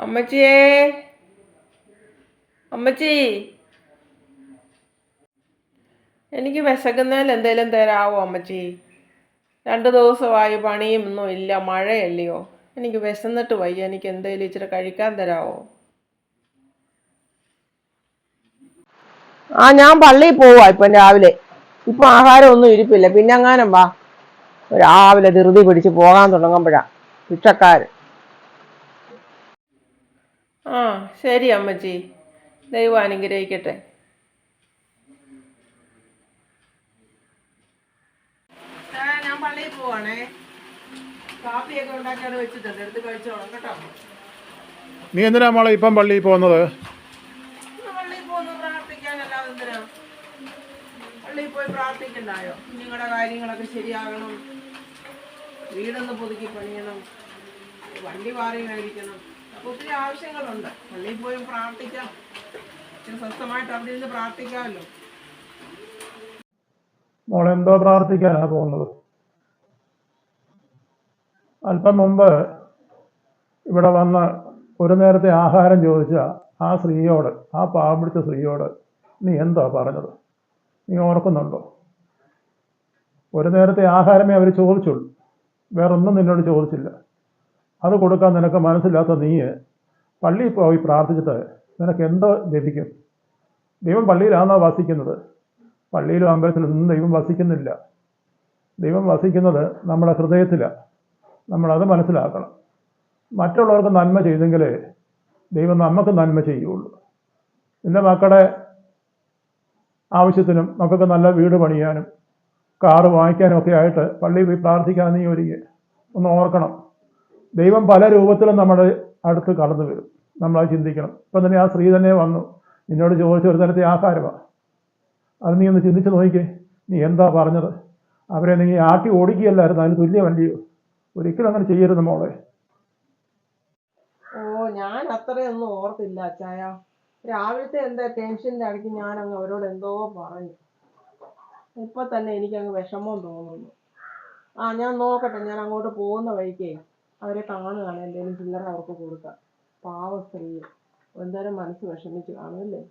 അമ്മച്ചിയേ. അമ്മച്ചി. എനിക്ക് വിശക്കുന്നതിൽ എന്തെങ്കിലും തരാവോ അമ്മച്ചി? രണ്ട് ദിവസമായി പണിയും ഒന്നും ഇല്ല മഴയല്ലയോ? എനിക്ക് വിശന്നിട്ട് വയ്യ എനിക്ക് എന്തെങ്കിലും ഇച്ചിരി കഴിക്കാൻ തരാവോ? ആ ഞാൻ പള്ളിയിൽ പോവാ ഇപ്പൊ രാവിലെ. ഇപ്പം ആഹാരമൊന്നും ഇരിപ്പില്ല. പിന്നെ അങ്ങാനും വാ. രാവിലെ ധൃതി പിടിച്ച് പോകാൻ തുടങ്ങുമ്പോഴാ. ഭിക്ഷക്കാർ ആ ശരി അമ്മച്ചി. ദൈവം അനുഗ്രഹിക്കട്ടെ. ഞാൻ പള്ളിയിൽ പോവാണേ. കാപ്പിയൊക്കെ ഉണ്ടാക്കി അവിടെ വെച്ചിട്ടുണ്ട്. എടുത്ത് കഴിച്ചോളാം കേട്ടോ. നീ എന്തിനാ മോളെ ഇപ്പം പള്ളിയിൽ പോകുന്നത്? ഇന്ന് പള്ളിയിൽ പോകുന്നു പ്രാർത്ഥിക്കാനല്ലാതെ എന്തിനാ? പള്ളിയിൽ പോയി പ്രാർത്ഥിക്കണ്ടായോ? നിങ്ങളുടെ കാര്യങ്ങളൊക്കെ ശരിയാകണം. വീടൊന്ന് പുതുക്കി പണിയണം. വണ്ടി മാറി അപ്പൊ ഒത്തിരി ആവശ്യങ്ങളുണ്ട്. പള്ളിയിൽ പോയി പ്രാർത്ഥിക്കാം. സ്വസ്ഥമായിട്ട് അവിടെ നിന്ന് പ്രാർത്ഥിക്കാമല്ലോ. മോളെന്തോ പ്രാർത്ഥിക്കാനാ പോകുന്നത്? അല്പം മുമ്പ് ഇവിടെ വന്ന് ഒരു നേരത്തെ ആഹാരം ചോദിച്ച ആ സ്ത്രീയോട് ആ പാവം പിടിച്ച സ്ത്രീയോട് നീ എന്താ പറഞ്ഞത്? നീ ഓർക്കുന്നുണ്ടോ? ഒരു നേരത്തെ ആഹാരമേ അവർ ചോദിച്ചുള്ളൂ. വേറൊന്നും നിന്നോട് ചോദിച്ചില്ല. അത് കൊടുക്കാൻ നിനക്ക് മനസ്സില്ലാത്ത നീ പള്ളിയിൽ പോയി പ്രാർത്ഥിച്ചിട്ട് നിനക്ക് എന്തോ ലഭിക്കും? ദൈവം പള്ളിയിലാണോ വസിക്കുന്നത്? പള്ളിയിലും അമ്പലത്തിലൊന്നും ദൈവം വസിക്കുന്നില്ല. ദൈവം വസിക്കുന്നത് നമ്മുടെ ഹൃദയത്തിലാണ് നമ്മളത് മനസ്സിലാക്കണം. മറ്റുള്ളവർക്ക് നന്മ ചെയ്തെങ്കിലേ ദൈവം നമുക്ക് നന്മ ചെയ്യുള്ളൂ. നിന്റെ മക്കളുടെ ആവശ്യത്തിനും മക്കൾക്ക് നല്ല വീട് പണിയാനും കാറ് വാങ്ങിക്കാനും ഒക്കെ ആയിട്ട് പള്ളിയിൽ പോയി പ്രാർത്ഥിക്കാൻ നീ ഒരുങ്ങി. ഒന്ന് ഓർക്കണം. ദൈവം പല രൂപത്തിലും നമ്മുടെ അടുത്ത് കടന്നു വരും. നമ്മളത് ചിന്തിക്കണം. ഇപ്പം തന്നെ ആ സ്ത്രീ തന്നെ വന്നു. നിന്നോട് ചോദിച്ച ഒരു തരത്തെ ആഹാരമാണ് അത് നീ ഒന്ന് ചിന്തിച്ച് നോക്കിക്കേ. നീ എന്താ പറഞ്ഞത്? അവരെ നീ ആട്ടി ഓടിക്കുകയല്ലായിരുന്നു. അതിന് തുല്യമല്ലയോ ഒരിക്കലും അങ്ങനെ ചെയ്യരുത് മോളെ. ഓ ഞാൻ അത്രയൊന്നും ഓർത്തില്ല അച്ചായ. രാവിലത്തെ എന്താ ടെൻഷന്റെ ഞാൻ അങ്ങ് അവരോട് എന്തോ പറഞ്ഞു. ഇപ്പൊ തന്നെ എനിക്ക് അങ്ങ് വിഷമം തോന്നുന്നു. ആ ഞാൻ നോക്കട്ടെ. ഞാൻ അങ്ങോട്ട് പോകുന്ന വഴിക്കേ. അവരെ കാണുകയാണ് എന്തെങ്കിലും ചില്ലറ അവർക്ക് കൊടുക്കാം. പാവ സ്ത്രീ. എന്തോരം മനസ്സ് വിഷമിച്ച് കാണുമല്ലേ